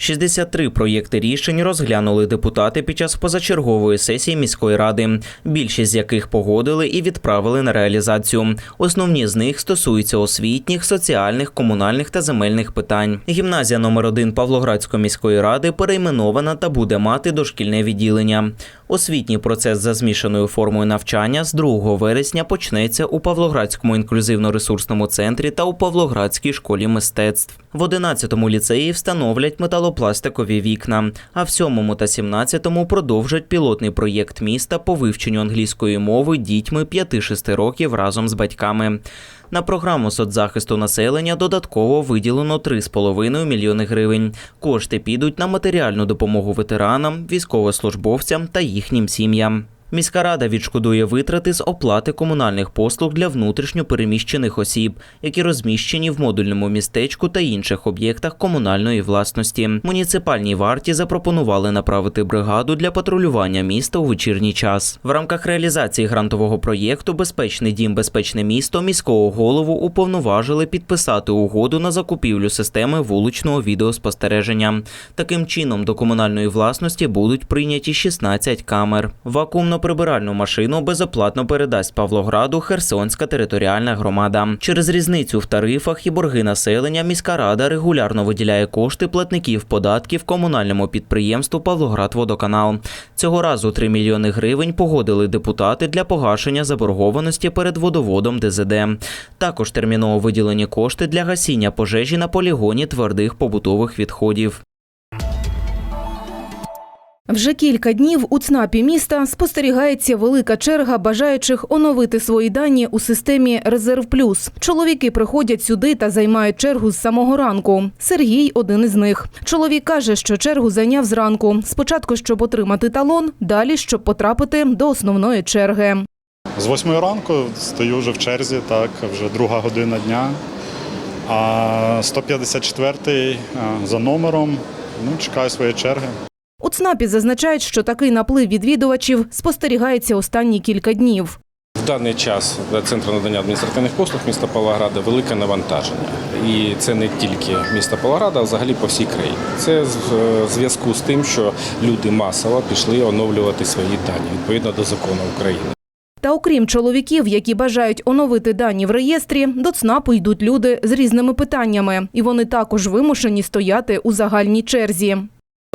63 проєкти рішень розглянули депутати під час позачергової сесії міської ради, більшість з яких погодили і відправили на реалізацію. Основні з них стосуються освітніх, соціальних, комунальних та земельних питань. Гімназія номер 1 Павлоградської міської ради перейменована та буде мати дошкільне відділення. Освітній процес за змішаною формою навчання з 2 вересня почнеться у Павлоградському інклюзивно-ресурсному центрі та у Павлоградській школі мистецтв. В 11-му ліцеї встановлять металопластикові вікна, а в 7-му та 17-му продовжать пілотний проєкт міста по вивченню англійської мови дітьми 5-6 років разом з батьками. На програму соцзахисту населення додатково виділено 3,5 мільйони гривень. Кошти підуть на матеріальну допомогу ветеранам, військовослужбовцям та їхнім сім'ям. Міська рада відшкодує витрати з оплати комунальних послуг для внутрішньо переміщених осіб, які розміщені в модульному містечку та інших об'єктах комунальної власності. Муніципальній варті запропонували направити бригаду для патрулювання міста у вечірній час. В рамках реалізації грантового проєкту Безпечний дім, безпечне місто міського голову уповноважили підписати угоду на закупівлю системи вуличного відеоспостереження. Таким чином до комунальної власності будуть прийняті 16 камер. Вакуумно-прибиральну машину безоплатно передасть Павлограду Херсонська територіальна громада. Через різницю в тарифах і борги населення міська рада регулярно виділяє кошти платників податків комунальному підприємству Павлоградводоканал. Цього разу 3 мільйони гривень погодили депутати для погашення заборгованості перед водоводом ДЗД. Також терміново виділені кошти для гасіння пожежі на полігоні твердих побутових відходів. Вже кілька днів у ЦНАПі міста спостерігається велика черга бажаючих оновити свої дані у системі Резерв Плюс. Чоловіки приходять сюди та займають чергу з самого ранку. Сергій один із них. Чоловік каже, що чергу зайняв зранку. Спочатку, щоб отримати талон, далі щоб потрапити до основної черги. З восьмої ранку стою вже в черзі, так, вже друга година дня. А 154-й а, за номером, ну, чекаю своєї черги. У ЦНАПі зазначають, що такий наплив відвідувачів спостерігається останні кілька днів. В даний час для центру надання адміністративних послуг міста Павлограда велике навантаження. І це не тільки міста Павлограда, а взагалі по всій країні. Це в е, зв'язку з тим, що люди масово пішли оновлювати свої дані відповідно до закону України. Та окрім чоловіків, які бажають оновити дані в реєстрі, до ЦНАПу йдуть люди з різними питаннями, і вони також вимушені стояти у загальній черзі.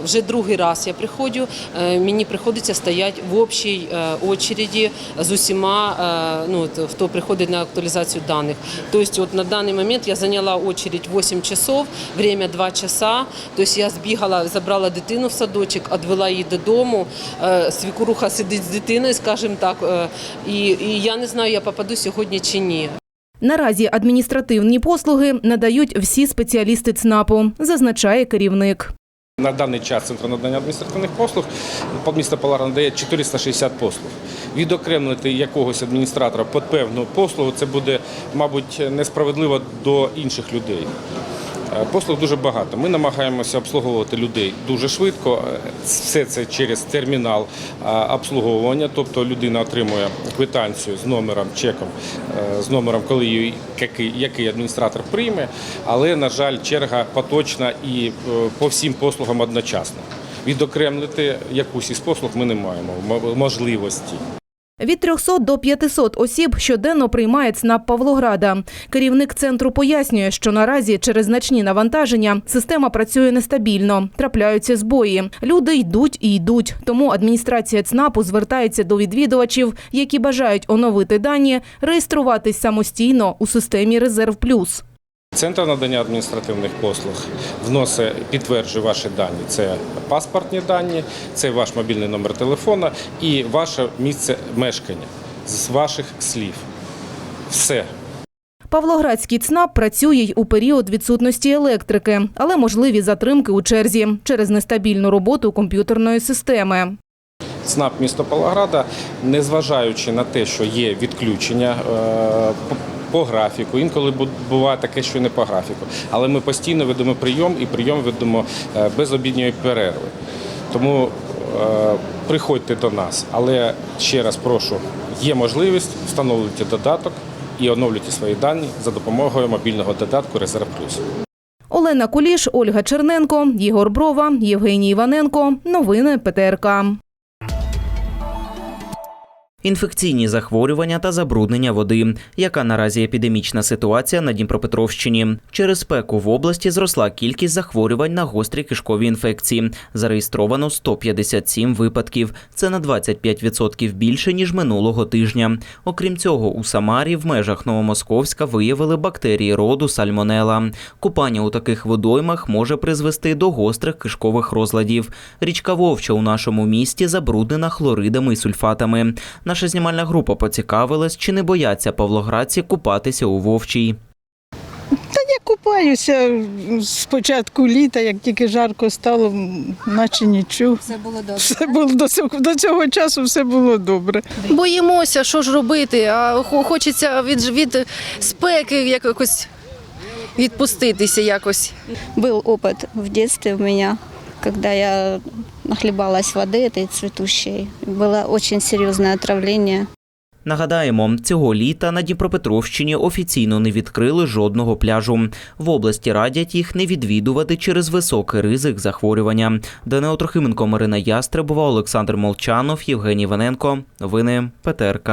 Вже другий раз я приходжу, е, мені приходиться стояти в общій е, очереді з усіма, е, ну, хто приходить на актуалізацію даних. Тобто от на даний момент я зайняла очередь 8 часов, время 2 часа. Тобто я збігала, забрала дитину в садочок, відвела її додому. Свікуруха сидить з дитиною, скажімо так, і, і я не знаю, я попаду сьогодні чи ні. Наразі адміністративні послуги надають всі спеціалісти ЦНАПу, зазначає керівник. На даний час центр надання адміністративних послуг по міста Павлограда надає 460 послуг. Відокремлити якогось адміністратора під певну послугу це буде, мабуть, несправедливо до інших людей. Е, Послуг дуже багато. Ми намагаємося обслуговувати людей дуже швидко. Е, Все це через термінал обслуговування, тобто людина отримує квитанцію з номером, чеком, е, з номером, коли її який, адміністратор прийме. Але, на жаль, черга поточна і е, по всім послугам одночасно. Відокремлити якусь із послуг ми не маємо можливості. Від 300 до 500 осіб щоденно приймає ЦНАП Павлограда. Керівник центру пояснює, що наразі через значні навантаження система працює нестабільно, трапляються збої. Люди йдуть і йдуть. Тому адміністрація ЦНАПу звертається до відвідувачів, які бажають оновити дані, реєструватись самостійно у системі Резерв Плюс. Центр надання адміністративних послуг вносить, підтверджує ваші дані. Це паспортні дані, це ваш мобільний номер телефона і ваше місце мешкання з ваших слів. Все. Павлоградський ЦНАП працює й у період відсутності електрики, але можливі затримки у черзі через нестабільну роботу комп'ютерної системи. ЦНАП міста Павлограда, незважаючи на те, що є відключення е, по- графіку, інколи бу- буває таке, що не по графіку. Але ми постійно ведемо прийом і прийом ведемо е, без обідньої перерви. Тому е, приходьте до нас. Але ще раз прошу, є можливість встановлюйте додаток і оновлюйте свої дані за допомогою мобільного додатку Резерв Плюс. Олена Куліш, Ольга Черненко, Єгор Брова, Євгеній Іваненко. Новини ПТРК. Інфекційні захворювання та забруднення води. Яка наразі епідемічна ситуація на Дніпропетровщині? Через спеку в області зросла кількість захворювань на гострі кишкові інфекції. Зареєстровано 157 випадків. Це на 25% більше ніж минулого тижня. Окрім цього, у Самарі в межах Новомосковська виявили бактерії роду сальмонела. Купання у таких водоймах може призвести до гострих кишкових розладів. Річка Вовча у нашому місті забруднена хлоридами і сульфатами. Наша знімальна група поцікавилась, чи не бояться павлоградці купатися у Вовчій. Та Я купаюся з початку літа, як тільки жарко стало, наче нічого. Все було добре. Все було до цього, до цього часу все було добре. Боїмося, що ж робити, а хочеться від, від спеки якось відпуститися якось. Был опыт в детстве у меня, когда я нахлебалась воды этой цветущей. Было очень серьезное отравление. Нагадаємо, цього літа на Дніпропетровщині офіційно не відкрили жодного пляжу. В області радять їх не відвідувати через високий ризик захворювання. Данило Трохименко, Марина Ястребова, Олександр Молчанов, Євгеній Ваненко. Новини ПТРК.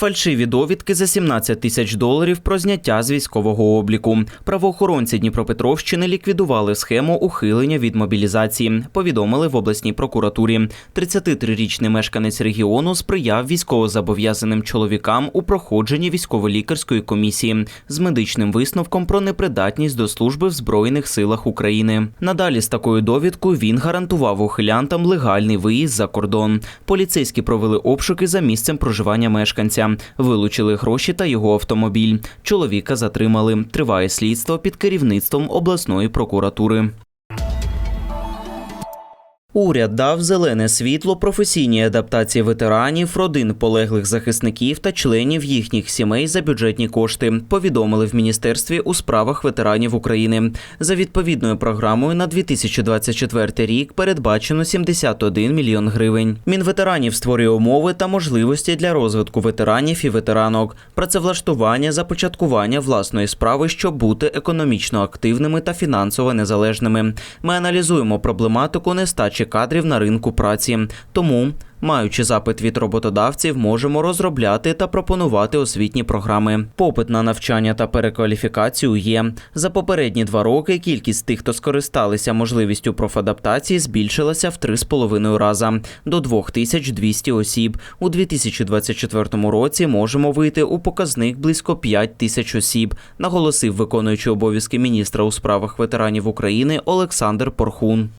Фальшиві довідки за 17 тисяч доларів про зняття з військового обліку. Правоохоронці Дніпропетровщини ліквідували схему ухилення від мобілізації. Повідомили в обласній прокуратурі. 33-річний мешканець регіону сприяв військовозобов'язаним чоловікам у проходженні військово-лікарської комісії з медичним висновком про непридатність до служби в Збройних силах України. Надалі з такою довідкою він гарантував ухилянтам легальний виїзд за кордон. Поліцейські провели обшуки за місцем проживання мешканця. Вилучили гроші та його автомобіль. Чоловіка затримали. Триває слідство під керівництвом обласної прокуратури. Уряд дав зелене світло професійній адаптації ветеранів, родин полеглих захисників та членів їхніх сімей за бюджетні кошти. Повідомили в міністерстві у справах ветеранів України. За відповідною програмою на 2024 рік передбачено 71 мільйон гривень. Мінветеранів створює умови та можливості для розвитку ветеранів і ветеранок, працевлаштування, започаткування власної справи, щоб бути економічно активними та фінансово незалежними. Ми аналізуємо проблематику нестачі кадрів на ринку праці. Тому, маючи запит від роботодавців, можемо розробляти та пропонувати освітні програми. Попит на навчання та перекваліфікацію є. За попередні два роки кількість тих, хто скористалися можливістю профадаптації, збільшилася в 3,5 рази до 2200 осіб. У 2024 році можемо вийти у показник близько 5 тисяч осіб, наголосив виконуючий обов'язки міністра у справах ветеранів України Олександр Порхун.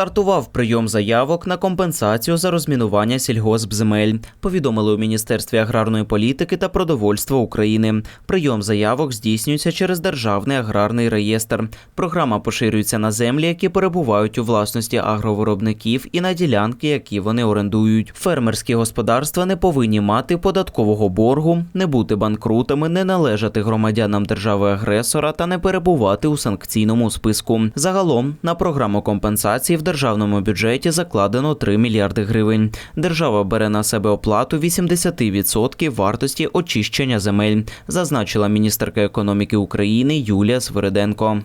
Стартував прийом заявок на компенсацію за розмінування сільгоспземель. Повідомили у Міністерстві аграрної політики та продовольства України. Прийом заявок здійснюється через державний аграрний реєстр. Програма поширюється на землі, які перебувають у власності агровиробників, і на ділянки, які вони орендують. Фермерські господарства не повинні мати податкового боргу, не бути банкрутами, не належати громадянам держави-агресора та не перебувати у санкційному списку. Загалом на програму компенсації в державному бюджеті закладено 3 мільярди гривень. Держава бере на себе оплату 80% вартості очищення земель, зазначила міністерка економіки України Юлія Свириденко.